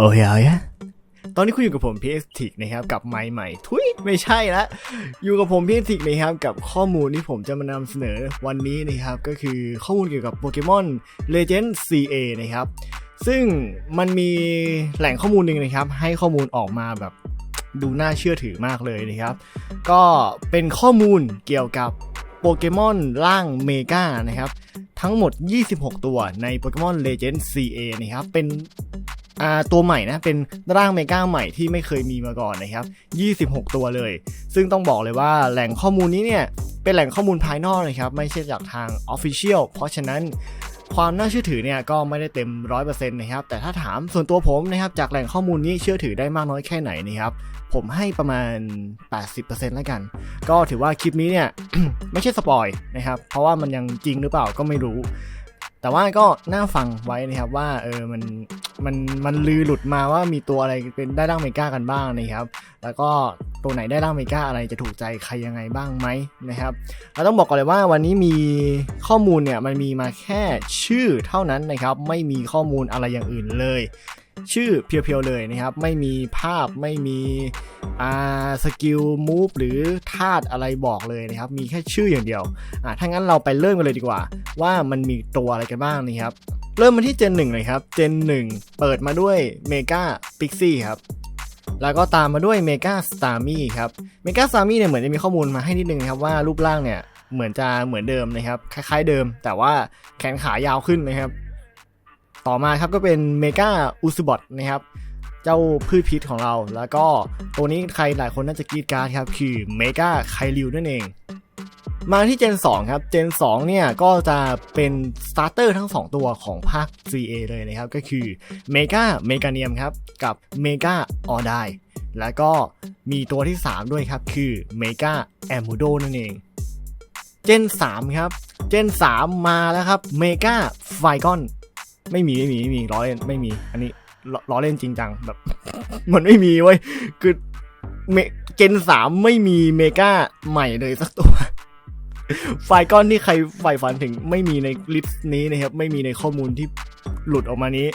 โอเคโอเคตอนนี้คุณอยู่กับผม PS t i c นะครับกับไมค์ใหม่ทุยไม่ใช่ละอยู่กับผม PS t i c นะครับกับข้อมูลที่ผมจะมานำเสนอวันนี้นะครับ ก็คือข้อมูลเกี่ยวกับโปเกมอน Legend CA นะครับ ซึ่งมันมีแหล่งข้อมูลหนึ่งนะครับ ให้ข้อมูลออกมาแบบดูน่าเชื่อถือมากเลยนะครับ ก็เป็นข้อมูลเกี่ยวกับโปเกมอนร่างเมกานะครับ ทั้งหมด 26 ตัวในโปเกมอน Legend CA นะครับ เป็น ตัวใหม่นะเป็นร่างเมกาใหม่ที่ไม่เคยมีมาก่อนนะครับ 26 ตัวเลย ซึ่งต้องบอกเลยว่าแหล่งข้อมูลนี้เนี่ยเป็นแหล่งข้อมูลภายนอกนะครับไม่ใช่จากทาง Official เพราะฉะนั้นความน่าเชื่อถือเนี่ยก็ไม่ได้เต็ม 100%นะครับแต่ถ้าถามส่วนตัวผมนะครับจากแหล่งข้อมูลนี้เชื่อถือได้มากน้อยแค่ไหนนะครับผมให้ประมาณ 80%แล้วกัน ก็ถือว่าคลิปนี้เนี่ยไม่ใช่สปอยนะครับเพราะว่ามันยังจริงหรือเปล่าก็ไม่รู้ แต่ว่าก็น่าฟังไว้นะครับว่าเออมันมันมันลือหลุดมาว่ามีตัวอะไรเป็นได้ร่างเมกากันบ้างนะครับ แล้วก็ตัวไหนได้ร่างเมกาอะไรจะถูกใจใครยังไงบ้างไหมนะครับเราต้องบอกก่อนเลยว่าวันนี้มีข้อมูลเนี่ยมันมีมาแค่ชื่อเท่านั้นนะครับ ไม่มีข้อมูลอะไรอย่างอื่นเลย ชื่อเพียวๆเลยนะครับ ไม่มีภาพไม่มีอ่าสกิลมูฟหรือธาตุอะไรบอกเลยนะครับ มีแค่ชื่ออย่างเดียวอ่าถ้างั้นเราไปเริ่มกันเลยดีกว่า ว่ามันมีตัวอะไรกันบ้างนะครับ เริ่มมาที่เจนหนึ่งเลยครับเจนหนึ่งเปิดมาด้วยเมกาพิกซี่ครับแล้วก็ตามมาด้วยเมกาสตาร์มี่ครับเมกาสตาร์มี่เนี่ยเหมือนจะมีข้อมูลมาให้นิดนึงนะครับว่ารูปร่างเนี่ยเหมือนจะเหมือนเดิมนะครับ คล้ายๆเดิม แต่ว่าแขนขายาวขึ้นนะครับ ต่อมาครับก็เป็นเมกาอุสบอทนะครับ เจ้าพืชพิษของเรา แล้วก็ตัวนี้ใครหลายคนน่าจะกรีดการดครับ คือเมกาไคลิวนั่นเอง มาที่เจน 2 ครับ เจน 2 เนี่ยก็จะเป็นสตาร์เตอร์ทั้ง 2 ตัวของภาค CA เลยนะครับ ก็คือเมกาเมกาเนียมครับ กับเมกาออไดแล้วก็มีตัวที่ 3 ด้วยครับ คือเมกาแอมูโดนั่นเอง เจน 3 ครับ เจน 3 มาแล้วครับเมกาไฟกอน ไม่มีไม่มีไม่มีล้อเล่นไม่มี อันนี้ล้อเล่นจริงจังแบบ มันไม่มีเว้ยคือเมเจนสามไม่มีเมกาใหม่เลยสักตัว ไฟก้อนที่ใครใฝ่ฝันถึงไม่มีในลิสต์นี้นะครับ ไม่มีในข้อมูลที่หลุดออกมานี้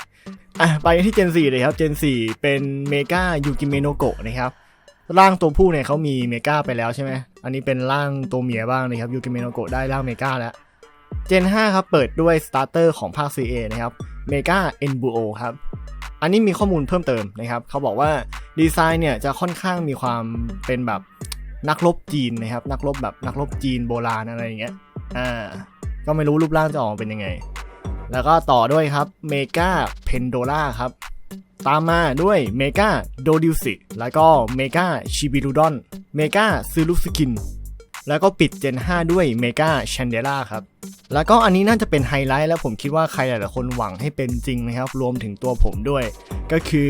อะไปที่เจน4เลยครับ เจน 4 เป็นเมกายูกิเมโนโกะนะครับ ร่างตัวผู้เนี่ยเขามีเมกาไปแล้วใช่ไหม อันนี้เป็นร่างตัวเมียบ้างนะครับยูกิเมโนโกะได้ร่างเมกาแล้ว เจน5ครับ เปิดด้วยสตาร์เตอร์ของภาค CA นะครับเมกาเอ็นบูโอครับ อันนี้มีข้อมูลเพิ่มเติมนะครับ เขาบอกว่าดีไซน์เนี่ยจะค่อนข้างมีความเป็นแบบนักรบจีนนะครับ นักรบแบบนักรบจีนโบราณอะไรอย่างเงี้ย อ่า ก็ไม่รู้รูปร่างจะออกมาเป็นยังไง แล้วก็ต่อด้วยครับเมกาเพนโดล่าครับ ตามมาด้วยเมกาโดดิวสิแล้วก็เมกาชิบิรูดอนเมกาซูรุสกิน แล้วก็ปิดเจน5ด้วยเมกาแชนเดล่าครับ แล้วก็อันนี้น่าจะเป็นไฮไลท์แล้วผมคิดว่าใครหลายๆคนหวังให้เป็นจริงนะครับ รวมถึงตัวผมด้วย ก็คือ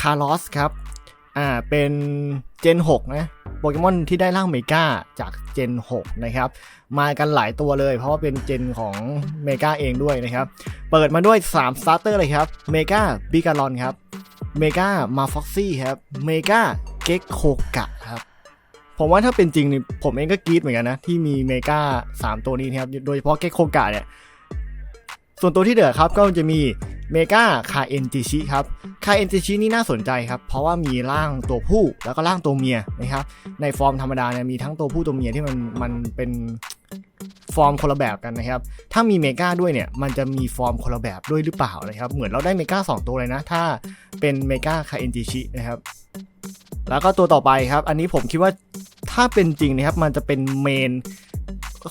คาร์ลอสครับ อ่า เป็นเจน6นะ โปเกมอนที่ได้ร่างเมกาจากเจน6นะครับ มากันหลายตัวเลย เพราะว่าเป็นเจนของเมกาเองด้วยนะครับ เปิดมาด้วย3สตาร์เตอร์เลยครับเมกาบิการอนครับเมกามาฟ็อกซี่ครับเมกาเก็กโคกะครับ ผมว่าถ้าเป็นจริงนี่ผมเองก็กรี๊ดเหมือนกันนะ ที่มีเมกา3ตัวนี้นะครับ โดยเฉพาะเก็กโคกะเนี่ย ส่วนตัวที่เหลือครับก็จะมีเมกาคาเอนจิชิครับ คาเอนจิชินี่น่าสนใจครับ เพราะว่ามีร่างตัวผู้แล้วก็ร่างตัวเมียนะครับ ในฟอร์มธรรมดาเนี่ยมีทั้งตัวผู้ตัวเมียที่มันมันเป็นฟอร์มคนละแบบกันนะครับ ถ้ามีเมกาด้วยเนี่ยมันจะมีฟอร์มคนละแบบด้วยหรือเปล่านะครับ เหมือนเราได้เมกาสองตัวเลยนะ ถ้าเป็นเมกาคาเอนจิชินะครับ แล้วก็ตัวต่อไปครับ อันนี้ผมคิดว่า ถ้าเป็นจริงนะครับมันจะเป็นเมน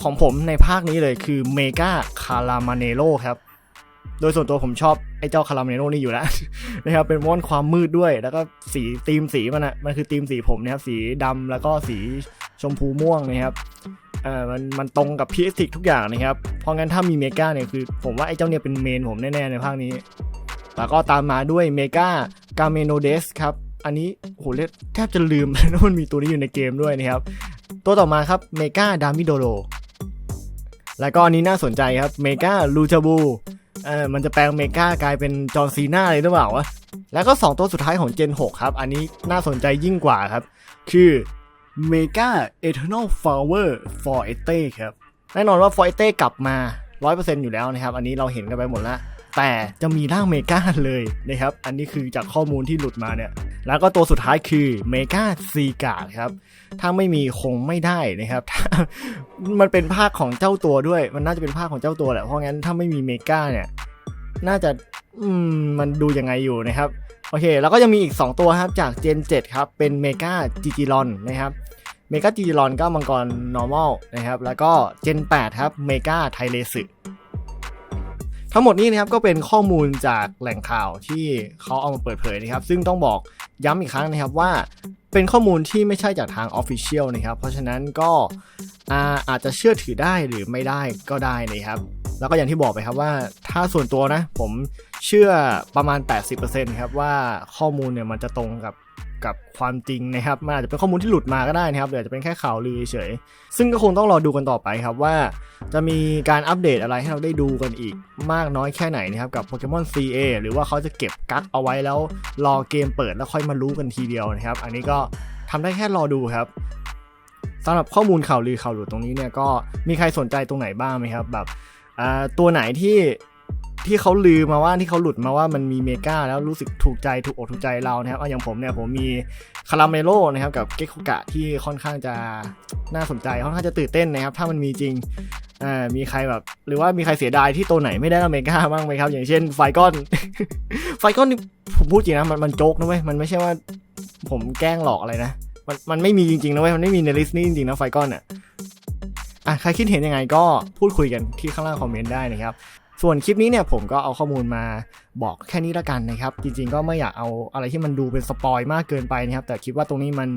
ของผมในภาคนี้เลยคือเมกาคารามาเนโลครับ โดยส่วนตัวผมชอบไอ้เจ้าคารามาเนโลนี่อยู่แล้วนะครับเป็นม้วนความมืดด้วย แล้วก็สีธีมสีมันอะมันคือธีมสีผมนะครับสีดำแล้วก็สีชมพูม่วงนะครับเออมันมันตรงกับพีเอสติกทุกอย่างนะครับ เพราะงั้นถ้ามีเมกาเนี่ยคือ ผมว่าไอ้เจ้าเนี่ยเป็นเมนผมแน่ๆในภาคนี้ แล้วก็ตามมาด้วยเมกากาเมโนเดสครับ อันนี้โหเรียกแทบจะลืมแล้วมันมีตัวนี้อยู่ในเกมด้วยนะครับ ตัวต่อมาครับเมกาดามิโดโรแล้วก็อันนี้น่าสนใจครับเมกาลูชาบูเออมันจะแปลงเมกากลายเป็นจอร์นซีนาเลยหรือเปล่าวะแล้วก็ 2 ตัวสุดท้ายของ Gen 6 ครับ อันนี้น่าสนใจยิ่งกว่าครับ คือเมกาเอเทอร์น l ลฟลเวอร์ฟอร์เอเต้ครับ แน่นอนว่าฟอร์เอเต้กลับมา 100%อยู่แล้วนะครับ อันนี้เราเห็นกันไปหมดแล้ว แต่จะมีร่างเมกาเลยนะครับ อันนี้คือจากข้อมูลที่หลุดมาเนี่ย แล้วก็ตัวสุดท้ายคือเมกาซีกาครับ ถ้าไม่มีคงไม่ได้นะครับ มันเป็นภาคของเจ้าตัวด้วย มันน่าจะเป็นภาคของเจ้าตัวแหละ เพราะงั้นถ้าไม่มีเมกาเนี่ย น่าจะอืมมันดูยังไงอยู่นะครับ โอเค แล้วก็ยังมีอีก 2 ตัวครับจาก Gen 7 ครับ เป็นเมกาจิจิรอนนะครับเมกาจิจิรอนก็มังกร normal นะครับ แล้วก็ Gen 8 ครับ เมกาไทเลสึ ทั้งหมดนี้นะครับก็เป็นข้อมูลจากแหล่งข่าวที่เขาเอามาเปิดเผยนะครับ ซึ่งต้องบอกย้ำอีกครั้งนะครับว่าเป็นข้อมูลที่ไม่ใช่จากทาง Official นะครับ เพราะฉะนั้นก็อาอาจจะเชื่อถือได้หรือไม่ได้ก็ได้นะครับ แล้วก็อย่างที่บอกไปครับว่าถ้าส่วนตัวนะ ผมเชื่อประมาณ 80%ครับว่าข้อมูลเนี่ยมันจะตรงกับ กับความจริงนะครับมันอาจจะเป็นข้อมูลที่หลุดมาก็ได้นะครับหรืออาจจะเป็นแค่ข่าวลือเฉยๆซึ่งก็คงต้องรอดูกันต่อไปครับว่า จะมีการอัปเดตอะไรให้เราได้ดูกันอีกมากน้อยแค่ไหนนะครับกับโปเกมอน CA หรือว่าเขาจะเก็บกักเอาไว้แล้วรอเกมเปิดแล้วค่อยมารู้กันทีเดียวนะครับ อันนี้ก็ทำได้แค่รอดูครับสำหรับข้อมูลข่าวลือข่าวหลุดตรงนี้เนี่ยก็มีใครสนใจตรงไหนบ้างไหมครับแบบตัวไหนที่ ที่เขาลือมาว่าที่เขาหลุดมาว่ามันมีเมกาแล้วรู้สึกถูกใจถูกอกถูกใจเรานะครับอย่างผมเนี่ยผมมีคาราเมโลนะครับกับเกคุกะที่ค่อนข้างจะน่าสนใจค่อนข้างจะตื่นเต้นนะครับ ถ้ามันมีจริงอ่ามีใครแบบหรือว่ามีใครเสียดายที่ตัวไหนไม่ได้อเมกาบ้างไหมครับ อย่างเช่นไฟก้อน ไฟก้อนผมพูดจริงนะมันมันโจกนะเว้ยมันไม่ใช่ว่าผมแกล้งหลอกอะไรนะมันมันไม่มีจริงๆนะเว้ยมันไม่มีในลิสต์นี้จริงๆนะไฟก้อนอะอะใครคิดเห็นยังไงก็พูดคุยกันที่ข้างล่างคอมเมนต์ได้นะครับ ส่วนคลิปนี้เนี่ยผมก็เอาข้อมูลมาบอกแค่นี้ละกันนะครับ จริงๆก็ไม่อยากเอาอะไรที่มันดูเป็นสปอยมากเกินไปนะครับ แต่คิดว่าตรงนี้มัน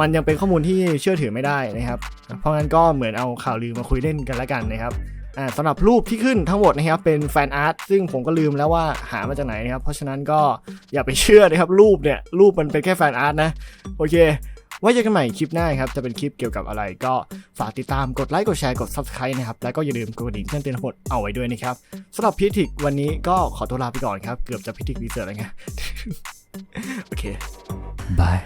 มันยังเป็นข้อมูลที่เชื่อถือไม่ได้นะครับ เพราะงั้นก็เหมือนเอาข่าวลือมาคุยเล่นกันละกันนะครับอ่าสำหรับรูปที่ขึ้นทั้งหมดนะครับเป็นแฟนอาร์ตซึ่งผมก็ลืมแล้วว่าหามาจากไหนนะครับ เพราะฉะนั้นก็อย่าไปเชื่อนะครับรูปเนี่ยรูปมันเป็นแค่แฟนอาร์ตนะโอเค ไว้เจอกันใหม่คลิปหน้าครับ จะเป็นคลิปเกี่ยวกับอะไรก็ฝากติดตามกดไลค์กดแชร์กด Subscribe นะครับ แล้วก็อย่าลืมกดกระดิ่งแจ้งเตือนทั้งหมดเอาไว้ด้วยนะครับสำหรับพิทิกวันนี้ก็ขอตัวลาไปก่อนครับ เกือบจะพิทิกรีเสิร์ชแล้วไงโอเคบาย